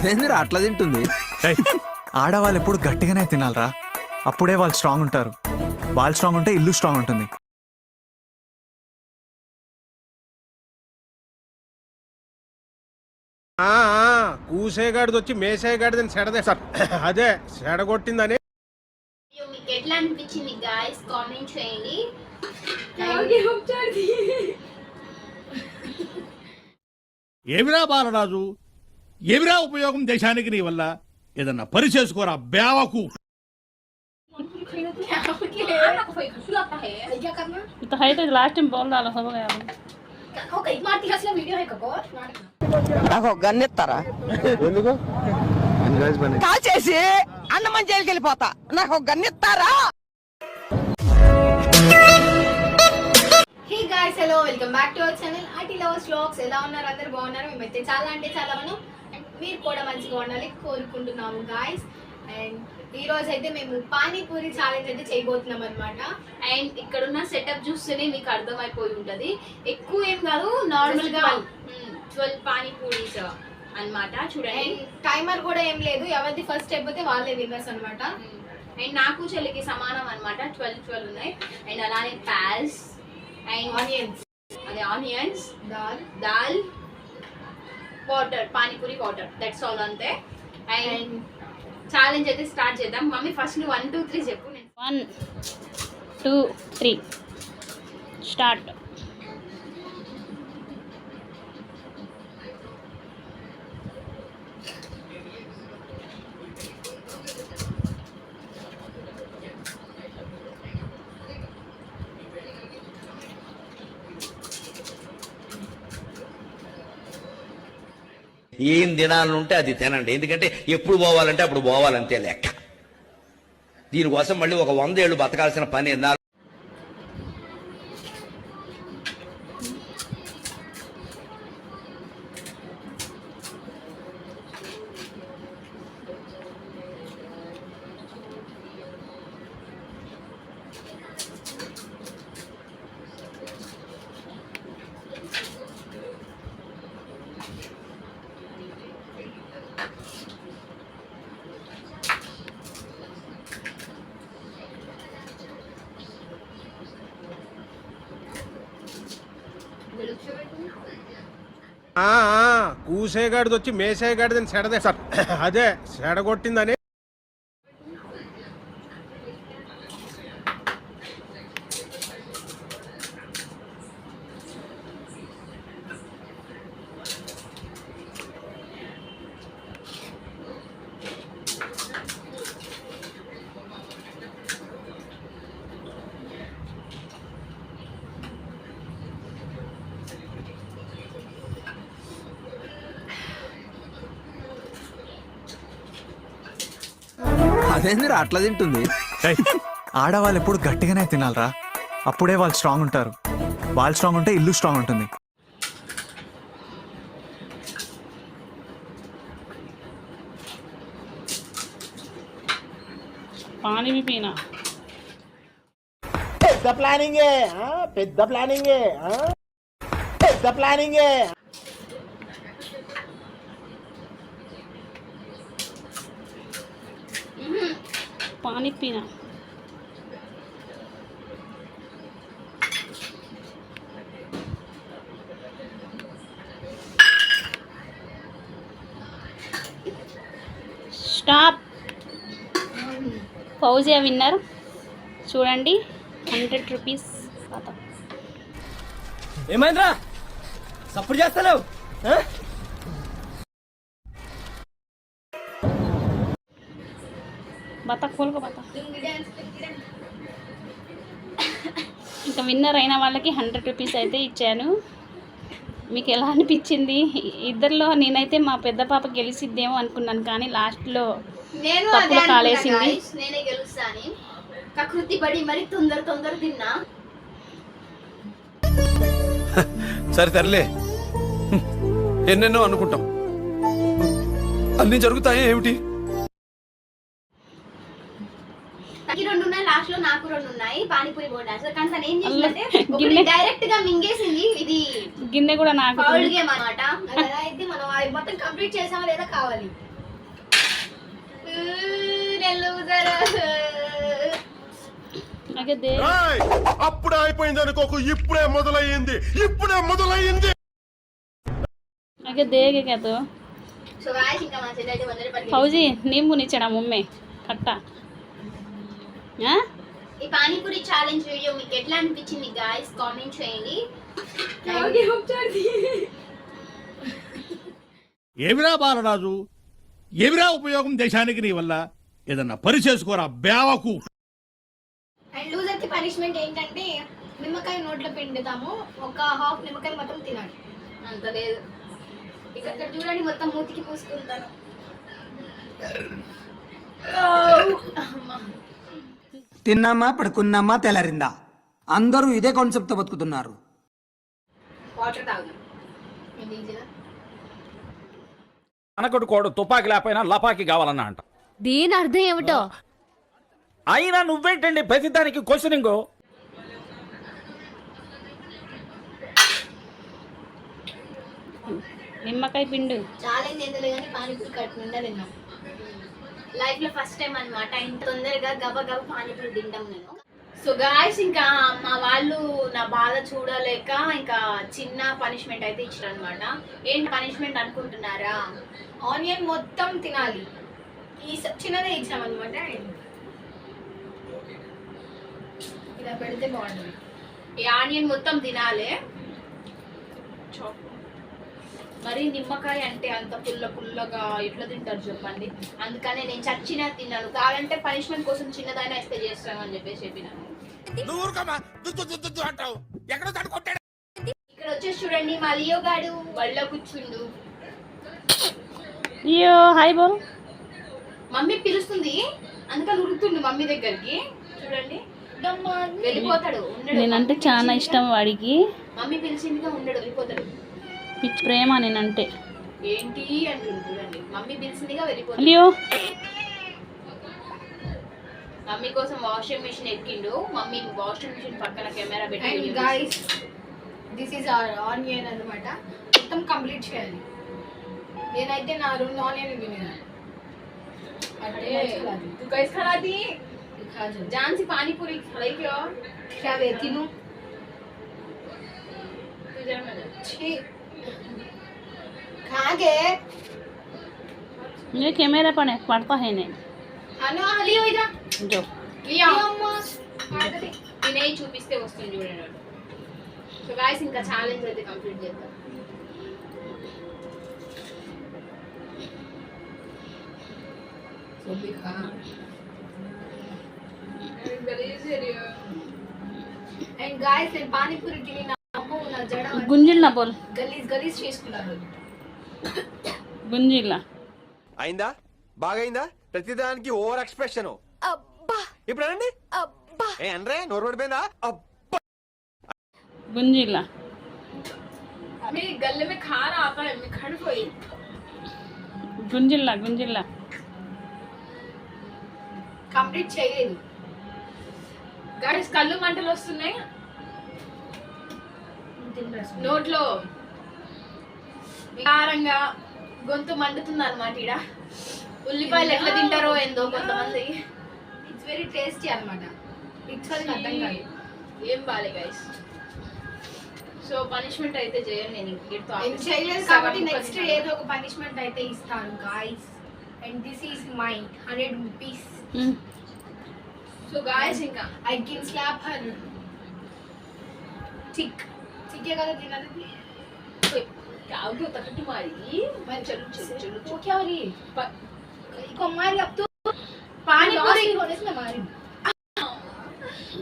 అదేందిరా అట్లా తింటుంది? ఆడవాళ్ళు ఎప్పుడు గట్టిగానే తినాలరా. అప్పుడే వాళ్ళు స్ట్రాంగ్ ఉంటారు. వాళ్ళు స్ట్రాంగ్ ఉంటే ఇల్లు స్ట్రాంగ్ ఉంటుంది. ఆ, ఆ, కూసేగాడిది వచ్చి మేసేగాడిదని సెడదే. సార్ అదే సెడగొట్టిందని అయ్యో, మీకు ఎట్లా అనిపించింది గాయస్ కామెంట్ చేయండి. ఏమిరా బాలరాజు? ఏమిరా ఉపయోగం దేశానికి నీ వల్ల ఏదన్నా పని చేసుకోరా బేవకు तो है तो लास्ट टाइम बोल रहा हो गया నాకు గన్నెత్తారా ఎందుకు కాల్ చేసి అన్నమని జైలుకి వెళ్ళిపోతా నాకు గన్నెత్తారా hey guys hello welcome back to our channel IT lovers vlogs ఎలా ఉన్నారు అందరు బాగున్నారు మేమైతే చాలా అంటే చాలా మనం మీరు కూడా మంచిగా ఉండాలి కోరుకుంటున్నాము గాయస్ అండ్ ఈ రోజు అయితే మేము పానీపూరి ఛాలెంజ్ అయితే చేయబోతున్నాం అనమాట అండ్ ఇక్కడ ఉన్న సెటప్ చూస్తేనే మీకు అర్థమైపోయి ఉంటది. ఎక్కువ ఏం కాదు నార్మల్గా ట్వెల్వ్ పానీపూరీస్ అన్నమాట. చూడండి. టైమర్ కూడా ఏం లేదు. ఎవరిది ఫస్ట్ అయిపోతే వాళ్ళే విన్నర్స్ అనమాట అండ్ నాకు చెల్లికి సమానం అన్నమాట. ట్వెల్వ్ ట్వెల్వ్ ఉన్నాయి. అండ్ అలానే ప్యాల్స్ అండ్ ఆనియన్స్ అదే onions dal dal water panipuri water. That's all అంతే. అండ్ ఛాలెంజ్ అయితే స్టార్ట్ చేద్దాం. మమ్మీ ఫస్ట్ నువ్వు వన్ టూ త్రీ చెప్పు. నేను వన్ టూ త్రీ స్టార్ట్ ఏం తినాలనుంటే అది తినండి. ఎందుకంటే ఎప్పుడు పోవాలంటే అప్పుడు పోవాలంతే లెక్క. దీనికోసం మళ్ళీ ఒక వంద ఏళ్ళు బతకాల్సిన పని కూసేగాడిది వచ్చి మేసేగాడిదని సెడదే సార్. అదే సెడగొట్టిందని అదేందిరా అట్లా తింటుంది ఆడవాళ్ళు ఎప్పుడు గట్టిగానే తినాలరా అప్పుడే వాళ్ళు స్ట్రాంగ్ ఉంటారు వాళ్ళు స్ట్రాంగ్ ఉంటే ఇల్లు స్ట్రాంగ్ ఉంటుంది पानी भी पीना పెద్ద ప్లానింగే ఆ? పెద్ద ప్లానింగే ఆ? పెద్ద ప్లానింగే పానీపీనా స్టాప్ ఫౌజియా విన్నర్ చూడండి హండ్రెడ్ రూపీస్ ఏమైందిరా? సపోర్ట్ చేస్తాను బతా కోలుకో బతా ఇంకా విన్నర్ అయిన వాళ్ళకి హండ్రెడ్ రూపీస్ అయితే ఇచ్చాను మీకు ఎలా అనిపించింది ఇద్దరిలో నేనైతే మా పెద్ద పాప గెలిచిద్దేమో అనుకున్నాను కానీ లాస్ట్లో నేను తప్పులు కాలేసింది. guys. నేనే గెలుస్తాని కకృతి పడి మరి తొందర తొందర తిన్నా సరే తరలే. ఎన్నెన్నో అనుకుంటాం అన్ని జరుగుతాయా ఏమిటి నాకు రెండు ఉన్నాయి లాస్ట్లో నాకు రెండు ఉన్నాయి పానీపూరి బోర్డు అసలు కానీ తను ఏం చేసిందంటే గిన్నె. డైరెక్ట్ గా మింగేసింది ఇది గిన్నె కూడా నాకు ఫౌల్ గేమ్ అనమాట అయితే మనం అది మొత్తం కంప్లీట్ చేసామా లేదా కావాలి నేను loser. आगे दे అప్పుడే అయిపోయింది అనుకోకు ఇప్పుడే మొదలయ్యింది ఇప్పుడే మొదలయ్యింది आगे देगे क्या तो సో guys, ఇంకా మా ఈ పానీపూరి ఛాలెంజ్ వీడియో మీకు ఎట్లా అనిపించింది గాయస్ కామెంట్ చేయండి. ఏమిరా బాలరాజు? ఏమిరా ఉపయోగం దేశానికి నీ వల్ల? ఏదన్నా పని చేసుకోరా బేవకు అండ్ లూజర్కి పనిష్మెంట్ ఏంటంటే నిమ్మకాయ నోట్లో పిండుతాము ఒక హాఫ్ నిమ్మకాయ మొత్తం తినాలి. అంత లేదు. ఇక ఇక్కడ చూడండి మొత్తం మూతికి పూసుకుంటాను తిన్నామా పడుకున్నామా తెల్లరిందా? అందరూ ఇదే కాన్సెప్ట్తో బతుకుతున్నారు. వాటర్ తాగుదాం. ఇది ఈజీనా? అనకడు కోడు తుపాకి లేకపోయినా లపాకి కావాలన్నా అంట. దీని అర్థం ఏమిటో? అయినా నువ్వేంటండి ప్రతిదానికి క్వశ్చనింగ్ నిమ్మకాయ పిండు. ఛాలెంజ్ ఎందులో కానీ పానీపూరి కట్టు నిండా తిన్నాం. లైఫ్లో ఫస్ట్ టైం అన్నమాట. ఇంత తొందరగా గబ గబ పానీపూరి తింటాం నేను సో గాయస్ ఇంకా మా వాళ్ళు నా బాధ చూడలేక ఇంకా చిన్న పనిష్మెంట్ అయితే ఇచ్చారు అనమాట ఏంటి పనిష్మెంట్ అనుకుంటున్నారా? ఆనియన్ మొత్తం తినాలి. ఈ చిన్నదే ఇచ్చాం అనమాట ఇలా పెడితే బాగుంటుంది. ఈ ఆనియన్ మొత్తం తినాలి. చాప్ మరి నిమ్మకాయ అంటే అంత పుల్ల పుల్లగా ఎట్లా తింటారు చెప్పండి? అందుకనే నేను చచ్చినా తిన్నాను. కావాలంటే పనిష్మెంట్ కోసం చిన్నదైనా ఇస్తే చేస్తాను అని చెప్పేసి చెప్పినాను ఇక్కడ వచ్చేసి చూడండి మా లియో గాడు బళ్ళ కూర్చుండు. అయ్యో హాయ్ బోల్ మమ్మీ పిలుస్తుంది. అందుకని ఉరుకుతుండు మమ్మీ దగ్గరికి. చూడండి. వెళ్ళిపోతాడు. ఉండడు. నేనంటే చాలా ఇష్టం వాడికి. మమ్మీ పిలిచిందిగా ఉండడు వెళ్ళిపోతాడు. పిచ్చి ప్రేమ నేనంటే ఏంటి అంటుండు చూడండి మమ్మీ పిలిచిందిగా వెళ్ళిపోతాడు అయ్యో మమ్మీ కోసం వాషింగ్ మిషన్ ఎక్కిండు మమ్మీ వాషింగ్ మిషన్ పక్కన కెమెరా అండ్ పెట్టి guys this is our onion అన్నమాట మొత్తం కంప్లీట్ చేయాలి నేనైతే నా రెండు ఆనియన్ తిన్నాను अरे तू कैसे खड़ा थी खा जाओ जान सी पानी पूरी खड़ाई क्यों क्या बेती हूँ तुझे मैं छी ખાગે ને કેમેરા પણ એક પાડતો હે ને હાલો હાલી હોય જા જો લિયા મમ્મા એને చూపిస్తే వస్తుంది చూడండి సో గాయ్స్ ఇంకా ఛాలెంజ్ అయితే కంప్లీట్ చేద్దాం సోపికా And guys, and Pani Puri panipuri తిని నా అమ్మ నా జడ గుంజిల్ నా బోల్ గలీజ్ గలీజ్ చేసుకున్నాను గుంజిల్లా అయిందా బాగైందా ప్రతిదానికి ఓవర్ ఎక్స్ప్రెషన్ ఇప్పుడు అనండి ఏ అనరే నోరు పడిపోయిందా అబ్బా. గుంజిల్లా मेरे गले में खाना आता है मैं खड़ गई గుంజిల్లా గుంజిల్లా కంప్లీట్ చేయలేదు గాయస్ కళ్ళు మంటలు వస్తున్నాయి నోట్లో వికారంగా గొంతు మండుతుంది అనమాట ఇడ ఉల్లిపాయలు ఎట్లా తింటారో ఏందో కొంతమంది. ఇట్స్ వెరీ టేస్టీ అన్నమాట. ఇట్స్ అర్థం కాదు. ఏం బాలే గైస్ సో పనిష్మెంట్ అయితే చేయను నేను చేయలేదు కాబట్టి నెక్స్ట్. ఏదో ఒక పనిష్మెంట్ అయితే ఇస్తాను guys and this is my hundred rupees so guys ఇంకా. ఐ కెన్ స్లాప్ హర్ టిక్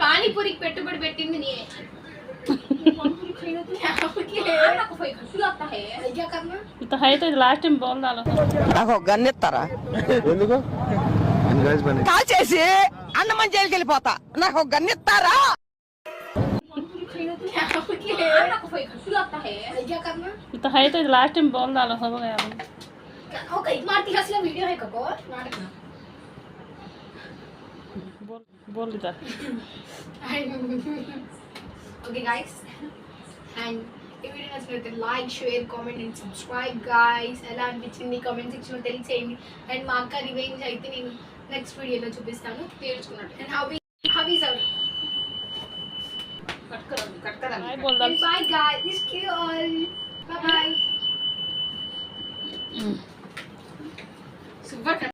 పానీపూరి పెట్టుబడి పెట్టింది నీ. లాస్ట్ టైం నాకు కాల్ చేసి అన్నమంజలికి వెళ్ళిపోతా నాకు గన్ तो है तो लास्ट टाइम बोल डालो हो गया अभी ओ कई मारती हंसला वीडियो है कको नाटक ना बोल बोल इधर ओके गाइस एंड ఈ వీడియో నచ్చినట్లయితే like share comment and subscribe guys ఎలా అనిపించింది కామెంట్ సెక్షన్లో తెలియచేయండి అండ్ మా అక్క రివెంజ్ అయితే నేను నెక్స్ట్ వీడియోలో చూపిస్తాను తీర్చుకున్నట్టు అండ్ Bye bye. Super.